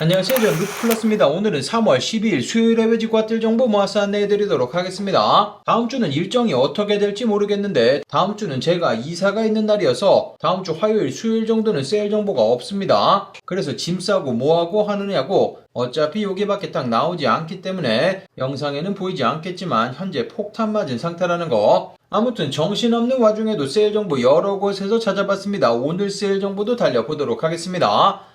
안녕하세요. 루플러스입니다. 오늘은 3월 12일 수요일에 외지과들 정보 모아서 안내해드리도록 하겠습니다. 다음 주는 일정이 어떻게 될지 모르겠는데 다음 주는 제가 이사가 있는 날이어서 다음 주 화요일, 수요일 정도는 세일 정보가 없습니다. 그래서 짐 싸고 뭐하고 하느냐고 어차피 여기밖에 딱 나오지 않기 때문에 영상에는 보이지 않겠지만 현재 폭탄 맞은 상태라는 거 아무튼 정신없는 와중에도 세일 정보 여러 곳에서 찾아봤습니다. 오늘 세일 정보도 달려보도록 하겠습니다.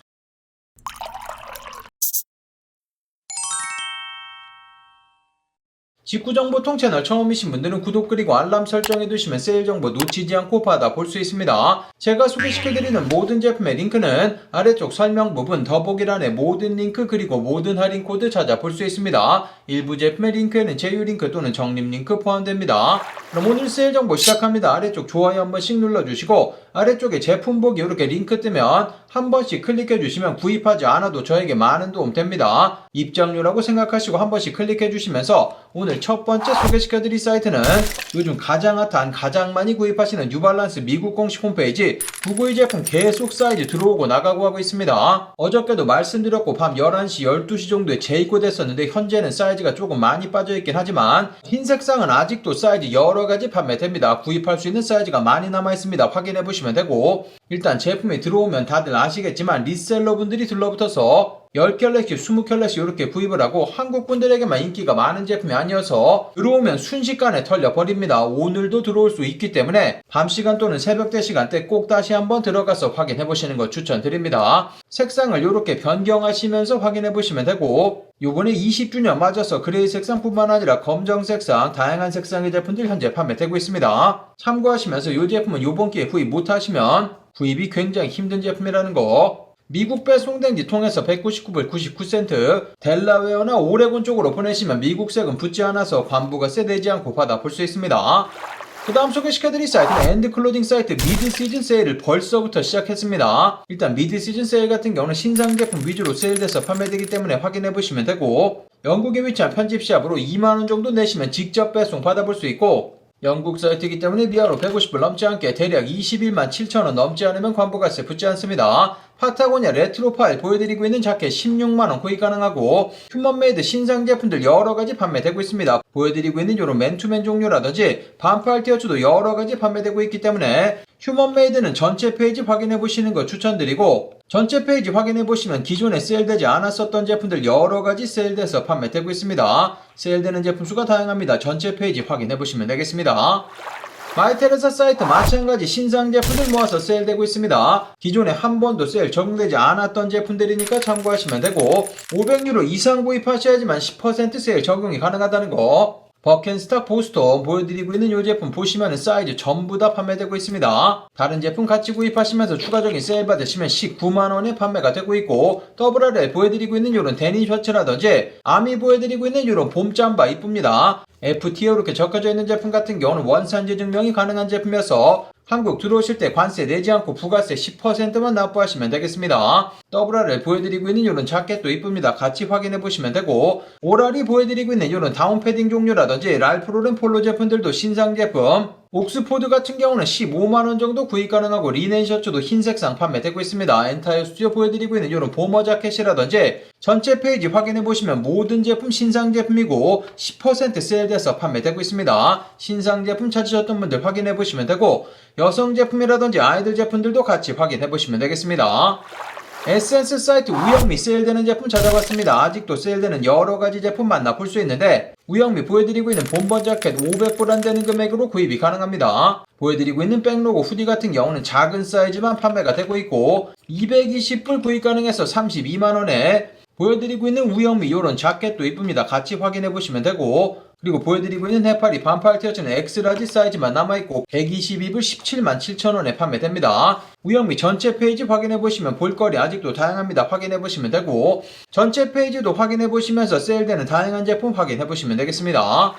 직구정보 통 채널 처음이신 분들은 구독 그리고 알람 설정해두시면 세일 정보 놓치지 않고 받아볼 수 있습니다. 제가 소개시켜드리는 모든 제품의 링크는 아래쪽 설명 부분 더보기란에 모든 링크 그리고 모든 할인 코드 찾아볼 수 있습니다. 일부 제품의 링크에는 제휴 링크 또는 적립 링크 포함됩니다. 그럼 오늘 세일 정보 시작합니다. 아래쪽 좋아요 한 번씩 눌러주시고 아래쪽에 제품 보기 이렇게 링크 뜨면 한 번씩 클릭해 주시면 구입하지 않아도 저에게 많은 도움 됩니다. 입장료라고 생각하시고 한 번씩 클릭해 주시면서 오늘 첫 번째 소개시켜 드릴 사이트는 요즘 가장 핫한 가장 많이 구입하시는 뉴발란스 미국 공식 홈페이지 구구이 제품 계속 사이즈 들어오고 나가고 하고 있습니다. 어저께도 말씀드렸고 밤 11시 12시 정도에 재입고됐었는데 현재는 사이즈가 조금 많이 빠져 있긴 하지만 흰색상은 아직도 사이즈 여러 가지 판매됩니다. 구입할 수 있는 사이즈가 많이 남아 있습니다. 확인해 보시면 되고 일단 제품이 들어오면 다들 아시겠지만 리셀러 분들이 들러붙어서 10켤레씩 20켤레씩 이렇게 구입을 하고 한국 분들에게만 인기가 많은 제품이 아니어서 들어오면 순식간에 털려버립니다. 오늘도 들어올 수 있기 때문에 밤 시간 또는 새벽대 시간대 꼭 다시 한번 들어가서 확인해 보시는 거 추천드립니다. 색상을 이렇게 변경하시면서 확인해 보시면 되고 요번에 20주년 맞아서 그레이 색상뿐만 아니라 검정 색상, 다양한 색상의 제품들 현재 판매되고 있습니다. 참고하시면서 이 제품은 요번 기회에 구입 못하시면 구입이 굉장히 힘든 제품이라는 거 미국 배송된 지 통해서 199불 99센트 델라웨어나 오레곤 쪽으로 보내시면 미국 세금 붙지 않아서 관부가세 내지 않고 받아 볼 수 있습니다. 그 다음 소개시켜드릴 사이트는 엔드 클로딩 사이트 미드 시즌 세일을 벌써부터 시작했습니다. 일단 미드 시즌 세일 같은 경우는 신상 제품 위주로 세일돼서 판매되기 때문에 확인해보시면 되고 영국에 위치한 편집샵으로 2만원 정도 내시면 직접 배송 받아볼 수 있고 영국 사이트이기 때문에 미아로 150불 넘지 않게 대략 21만 7천원 넘지 않으면 관부가세 붙지 않습니다. 파타고니아 레트로 파일 보여드리고 있는 자켓 16만원 구입 가능하고 휴먼메이드 신상 제품들 여러가지 판매되고 있습니다. 보여드리고 있는 이런 맨투맨 종류라든지 반팔 티어츠도 여러가지 판매되고 있기 때문에 휴먼메이드는 전체 페이지 확인해 보시는 거 추천드리고 전체 페이지 확인해 보시면 기존에 세일되지 않았었던 제품들 여러 가지 세일돼서 판매되고 있습니다. 세일되는 제품 수가 다양합니다. 전체 페이지 확인해 보시면 되겠습니다. 마이테레사 사이트 마찬가지 신상 제품들 모아서 세일되고 있습니다. 기존에 한 번도 세일 적용되지 않았던 제품들이니까 참고하시면 되고 500유로 이상 구입하셔야지만 10% 세일 적용이 가능하다는 거 버켄스타 포스터 보여드리고 있는 이 제품 보시면 사이즈 전부 다 판매되고 있습니다. 다른 제품 같이 구입하시면서 추가적인 세일 받으시면 19만원에 판매가 되고 있고 더블RL 보여드리고 있는 이런 데님 셔츠라든지 아미 보여드리고 있는 이런 봄 잠바 이쁩니다. FTA 이렇게 적혀져 있는 제품 같은 경우는 원산지 증명이 가능한 제품이어서 한국 들어오실 때 관세 내지 않고 부가세 10%만 납부하시면 되겠습니다. 더블R을 보여드리고 있는 이런 자켓도 이쁩니다. 같이 확인해 보시면 되고 오랄이 보여드리고 있는 이런 다운 패딩 종류라든지 랄프로렌 폴로 제품들도 신상 제품 옥스포드 같은 경우는 15만원 정도 구입 가능하고 리넨 셔츠도 흰색상 판매되고 있습니다. 엔타이어 스튜디오 보여드리고 있는 이런 보머 자켓이라든지 전체 페이지 확인해 보시면 모든 제품 신상 제품이고 10% 세일돼서 판매되고 있습니다. 신상 제품 찾으셨던 분들 확인해 보시면 되고 여성 제품이라든지 아이들 제품들도 같이 확인해 보시면 되겠습니다. 에센스 사이트 우영미 세일되는 제품 찾아봤습니다. 아직도 세일되는 여러 가지 제품 만나볼 수 있는데 우영미 보여드리고 있는 본번 자켓 500불 안 되는 금액으로 구입이 가능합니다. 보여드리고 있는 백로고 후디 같은 경우는 작은 사이즈만 판매가 되고 있고 220불 구입 가능해서 32만원에 보여드리고 있는 우영미 이런 자켓도 이쁩니다. 같이 확인해 보시면 되고 그리고 보여드리고 있는 해파리 반팔 티어츠는 엑스라지 사이즈만 남아있고 122불 17만 7천원에 판매됩니다. 우영미 전체 페이지 확인해 보시면 볼거리 아직도 다양합니다. 확인해 보시면 되고 전체 페이지도 확인해 보시면서 세일되는 다양한 제품 확인해 보시면 되겠습니다.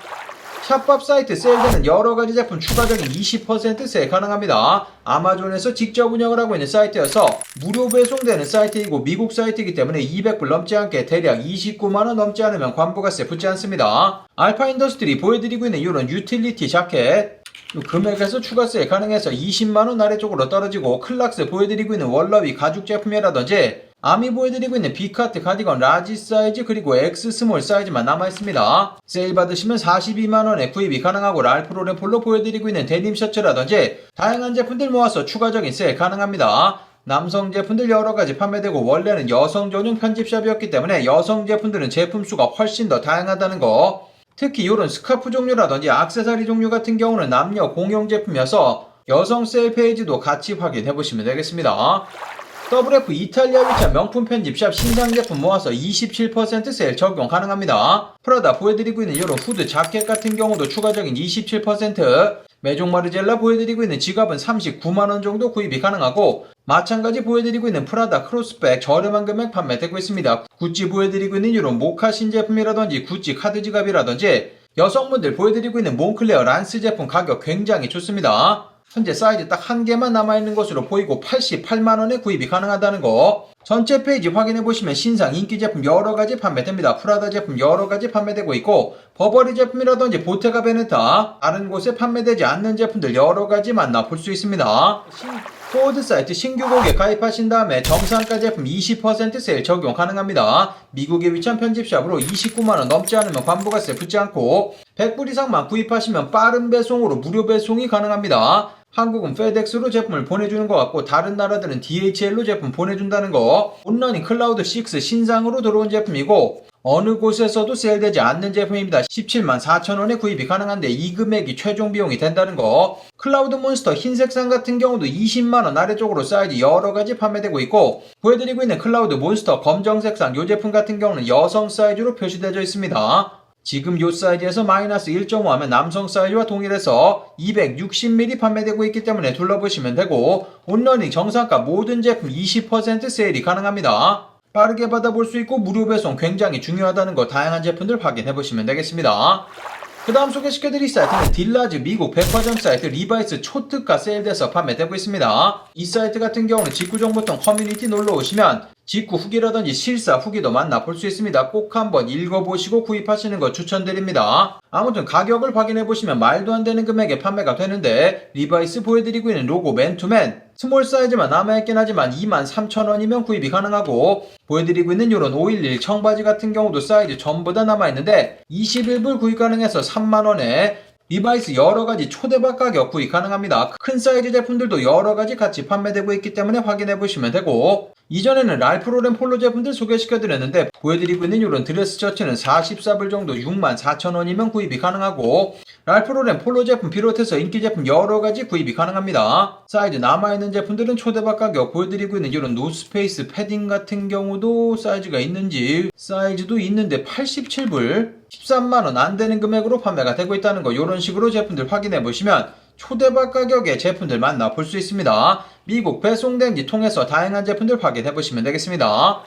샵밥 사이트 세일되는 여러 가지 제품 추가적인 20% 세일 가능합니다. 아마존에서 직접 운영을 하고 있는 사이트여서 무료 배송되는 사이트이고 미국 사이트이기 때문에 200불 넘지 않게 대략 29만원 넘지 않으면 관부가세 붙지 않습니다. 알파 인더스트리 보여드리고 있는 이런 유틸리티 자켓 금액에서 추가 세일 가능해서 20만원 아래쪽으로 떨어지고 클락스 보여드리고 있는 월러비 가죽 제품이라든지 아미 보여드리고 있는 B카트 가디건 라지 사이즈 그리고 X 스몰 사이즈만 남아있습니다. 세일 받으시면 42만원에 구입이 가능하고 랄프로렌 폴로 보여드리고 있는 데님 셔츠라든지 다양한 제품들 모아서 추가적인 세일 가능합니다. 남성 제품들 여러가지 판매되고 원래는 여성 전용 편집샵이었기 때문에 여성 제품들은 제품 수가 훨씬 더 다양하다는 거 특히 이런 스카프 종류라든지 악세사리 종류 같은 경우는 남녀 공용 제품이어서 여성 세일 페이지도 같이 확인해 보시면 되겠습니다. WF 이탈리아 위치한 명품 편집샵 신상 제품 모아서 27% 세일 적용 가능합니다. 프라다 보여드리고 있는 이런 후드 자켓 같은 경우도 추가적인 27% 메종 마르젤라 보여드리고 있는 지갑은 39만원 정도 구입이 가능하고 마찬가지 보여드리고 있는 프라다 크로스백 저렴한 금액 판매되고 있습니다. 구찌 보여드리고 있는 이런 모카 신제품이라든지 구찌 카드 지갑이라든지 여성분들 보여드리고 있는 몽클레어 란스 제품 가격 굉장히 좋습니다. 현재 사이즈 딱 한 개만 남아있는 것으로 보이고 88만원에 구입이 가능하다는 거 전체 페이지 확인해보시면 신상 인기 제품 여러가지 판매됩니다. 프라다 제품 여러가지 판매되고 있고 버버리 제품이라든지 보테가 베네타 다른 곳에 판매되지 않는 제품들 여러가지 만나볼 수 있습니다. 포드 사이트 신규 고객 가입하신 다음에 정상가 제품 20% 세일 적용 가능합니다. 미국에 위치한 편집샵으로 29만원 넘지 않으면 관부가세 붙지 않고 100불 이상만 구입하시면 빠른 배송으로 무료 배송이 가능합니다. 한국은 페덱스로 제품을 보내주는 것 같고 다른 나라들은 DHL로 제품 보내준다는 거 온라인 클라우드 6 신상으로 들어온 제품이고 어느 곳에서도 세일되지 않는 제품입니다. 17만 4천원에 구입이 가능한데 이 금액이 최종 비용이 된다는 거 클라우드 몬스터 흰색상 같은 경우도 20만원 아래쪽으로 사이즈 여러가지 판매되고 있고 보여드리고 있는 클라우드 몬스터 검정색상 이 제품 같은 경우는 여성 사이즈로 표시되어 있습니다. 지금 요 사이즈에서 마이너스 1.5 하면 남성 사이즈와 동일해서 260ml 판매되고 있기 때문에 둘러보시면 되고 온러닝 정상가 모든 제품 20% 세일이 가능합니다. 빠르게 받아볼 수 있고 무료 배송 굉장히 중요하다는 거 다양한 제품들 확인해 보시면 되겠습니다. 그 다음 소개시켜드릴 사이트는 딜라즈 미국 백화점 사이트 리바이스 초특가 세일돼서 판매되고 있습니다. 이 사이트 같은 경우는 직구 정보통 커뮤니티 놀러 오시면 직구 후기라든지 실사 후기도 만나볼 수 있습니다. 꼭 한번 읽어보시고 구입하시는 거 추천드립니다. 아무튼 가격을 확인해보시면 말도 안 되는 금액에 판매가 되는데 리바이스 보여드리고 있는 로고 맨투맨 스몰 사이즈만 남아있긴 하지만 23,000원이면 구입이 가능하고 보여드리고 있는 이런 511 청바지 같은 경우도 사이즈 전부 다 남아있는데 21불 구입 가능해서 3만원에 리바이스 여러가지 초대박 가격 구입 가능합니다. 큰 사이즈 제품들도 여러가지 같이 판매되고 있기 때문에 확인해보시면 되고 이전에는 랄프로렌 폴로 제품들 소개시켜드렸는데 보여드리고 있는 이런 드레스 셔츠는 44불 정도 64,000원이면 구입이 가능하고 랄프로렌 폴로 제품 비롯해서 인기 제품 여러 가지 구입이 가능합니다. 사이즈 남아있는 제품들은 초대박 가격 보여드리고 있는 이런 노스페이스 패딩 같은 경우도 사이즈가 있는지 사이즈도 있는데 87불 13만원 안되는 금액으로 판매가 되고 있다는 거 이런 식으로 제품들 확인해 보시면 초대박 가격의 제품들 만나볼 수 있습니다. 미국 배송된지 통해서 다양한 제품들 확인해 보시면 되겠습니다.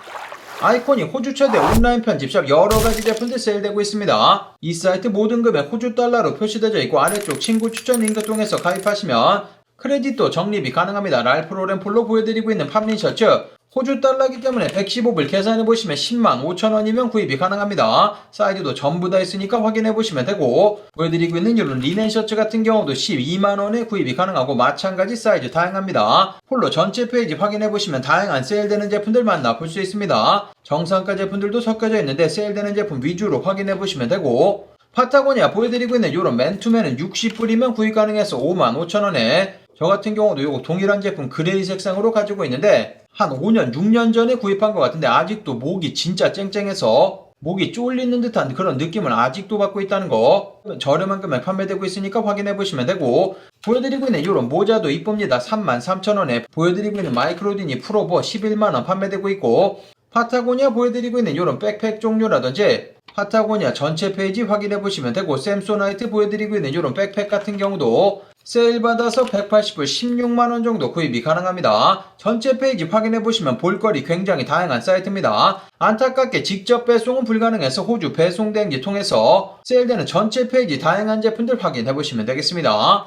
아이콘이 호주 최대 온라인 편집샵 여러가지 제품들 세일되고 있습니다. 이 사이트 모든 금액 호주 달러로 표시되어 있고 아래쪽 친구 추천 링크 통해서 가입하시면 크레딧도 적립이 가능합니다. 랄프 로렌 폴로 보여드리고 있는 팜린 셔츠 호주 달러기 때문에 115불 계산해 보시면 10만 5천 원이면 구입이 가능합니다. 사이즈도 전부 다 있으니까 확인해 보시면 되고 보여드리고 있는 이런 리넨 셔츠 같은 경우도 12만 원에 구입이 가능하고 마찬가지 사이즈 다양합니다. 폴로 전체 페이지 확인해 보시면 다양한 세일되는 제품들 만나볼 수 있습니다. 정상가 제품들도 섞여져 있는데 세일되는 제품 위주로 확인해 보시면 되고 파타고니아 보여드리고 있는 이런 맨투맨은 60불이면 구입 가능해서 5만 5천 원에 저 같은 경우도 이거 동일한 제품 그레이 색상으로 가지고 있는데 한 5년, 6년 전에 구입한 것 같은데 아직도 목이 진짜 쨍쨍해서 목이 쫄리는 듯한 그런 느낌을 아직도 받고 있다는 거. 저렴한 금액 판매되고 있으니까 확인해 보시면 되고. 보여드리고 있는 이런 모자도 이쁩니다. 33,000원에. 보여드리고 있는 마이크로디니 프로버 11만원 판매되고 있고 파타고니아 보여드리고 있는 이런 백팩 종류라든지 파타고니아 전체 페이지 확인해 보시면 되고 샘소나이트 보여드리고 있는 이런 백팩 같은 경우도 세일 받아서 180불 16만원 정도 구입이 가능합니다. 전체 페이지 확인해 보시면 볼거리 굉장히 다양한 사이트입니다. 안타깝게 직접 배송은 불가능해서 호주 배송 대행지 통해서 세일되는 전체 페이지 다양한 제품들 확인해 보시면 되겠습니다.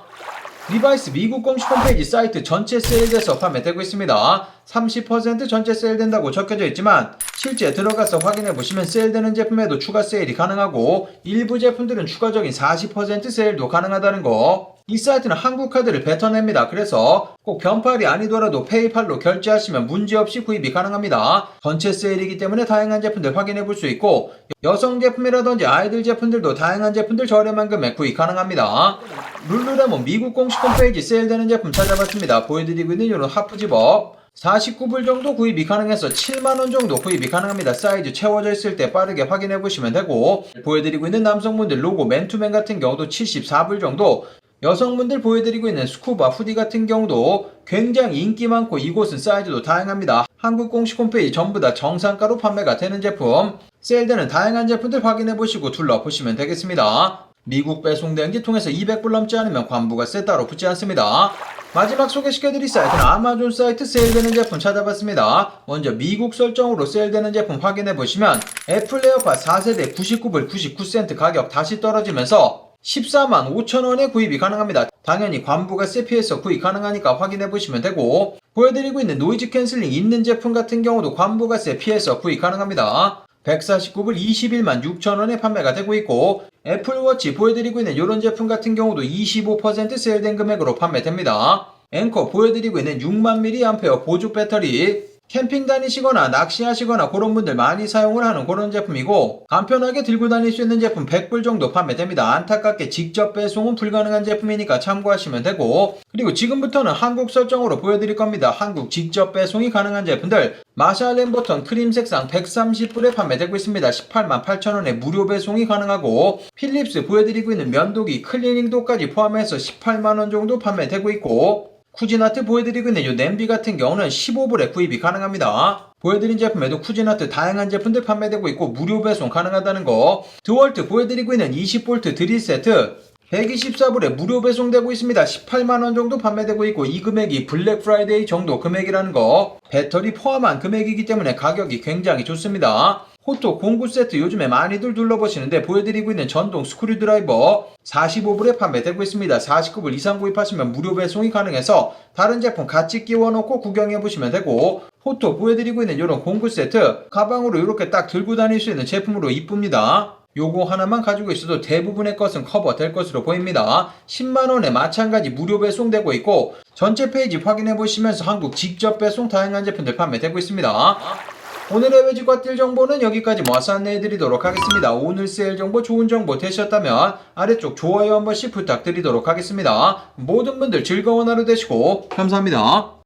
리바이스 미국 공식 홈페이지 사이트 전체 세일돼서 판매되고 있습니다. 30% 전체 세일된다고 적혀져 있지만 실제 들어가서 확인해 보시면 세일되는 제품에도 추가 세일이 가능하고 일부 제품들은 추가적인 40% 세일도 가능하다는 거 이 사이트는 한국 카드를 뱉어냅니다. 그래서 꼭 변팔이 아니더라도 페이팔로 결제하시면 문제없이 구입이 가능합니다. 전체 세일이기 때문에 다양한 제품들 확인해 볼 수 있고 여성 제품이라든지 아이들 제품들도 다양한 제품들 저렴한 금액 구입 가능합니다. 룰루레몬 미국 공식 홈페이지 세일되는 제품 찾아봤습니다. 보여드리고 있는 이런 하프집업 49불 정도 구입이 가능해서 7만원 정도 구입이 가능합니다. 사이즈 채워져 있을 때 빠르게 확인해 보시면 되고 보여드리고 있는 남성분들 로고 맨투맨 같은 경우도 74불 정도 여성분들 보여드리고 있는 스쿠바 후디 같은 경우도 굉장히 인기 많고 이곳은 사이즈도 다양합니다. 한국 공식 홈페이지 전부 다 정상가로 판매가 되는 제품 세일되는 다양한 제품들 확인해 보시고 둘러보시면 되겠습니다. 미국 배송 대행지 통해서 200불 넘지 않으면 관부가세 따로 붙지 않습니다. 마지막 소개시켜드릴 사이트는 아마존 사이트 세일되는 제품 찾아봤습니다. 먼저 미국 설정으로 세일되는 제품 확인해 보시면 애플 에어팟 4세대 99불 99센트 가격 다시 떨어지면서 14만 5천원에 구입이 가능합니다. 당연히 관부가 세 피해서 구입 가능하니까 확인해 보시면 되고 보여드리고 있는 노이즈 캔슬링 있는 제품 같은 경우도 관부가 세 피해서 구입 가능합니다. 149불 21만 6천원에 판매가 되고 있고 애플워치 보여드리고 있는 이런 제품 같은 경우도 25% 세일된 금액으로 판매됩니다. 앵커 보여드리고 있는 6만 mAh 보조 배터리 캠핑 다니시거나 낚시하시거나 그런 분들 많이 사용을 하는 그런 제품이고 간편하게 들고 다닐 수 있는 제품 100불 정도 판매됩니다. 안타깝게 직접 배송은 불가능한 제품이니까 참고하시면 되고 그리고 지금부터는 한국 설정으로 보여드릴 겁니다. 한국 직접 배송이 가능한 제품들 마샬 램버턴 크림 색상 130불에 판매되고 있습니다. 18만 8천원에 무료 배송이 가능하고 필립스 보여드리고 있는 면도기 클리닝도까지 포함해서 18만원 정도 판매되고 있고 쿠지나트 보여드리고 있는 이 냄비 같은 경우는 15불에 구입이 가능합니다. 보여드린 제품에도 쿠지나트 다양한 제품들 판매되고 있고 무료 배송 가능하다는 거. 드월트 보여드리고 있는 20V 드릴 세트 124불에 무료 배송되고 있습니다. 18만원 정도 판매되고 있고 이 금액이 블랙 프라이데이 정도 금액이라는 거. 배터리 포함한 금액이기 때문에 가격이 굉장히 좋습니다. 호토 공구 세트 요즘에 많이들 둘러보시는데 보여드리고 있는 전동 스크류 드라이버 45불에 판매되고 있습니다. 49불 이상 구입하시면 무료 배송이 가능해서 다른 제품 같이 끼워놓고 구경해 보시면 되고 호토 보여드리고 있는 이런 공구 세트 가방으로 이렇게 딱 들고 다닐 수 있는 제품으로 이쁩니다. 요거 하나만 가지고 있어도 대부분의 것은 커버 될 것으로 보입니다. 10만원에 마찬가지 무료 배송되고 있고 전체 페이지 확인해 보시면서 한국 직접 배송 다양한 제품들 판매되고 있습니다. 오늘의 외지과 뛸 정보는 여기까지 모아서 안내해 드리도록 하겠습니다. 오늘 세일 정보 좋은 정보 되셨다면 아래쪽 좋아요 한 번씩 부탁드리도록 하겠습니다. 모든 분들 즐거운 하루 되시고 감사합니다.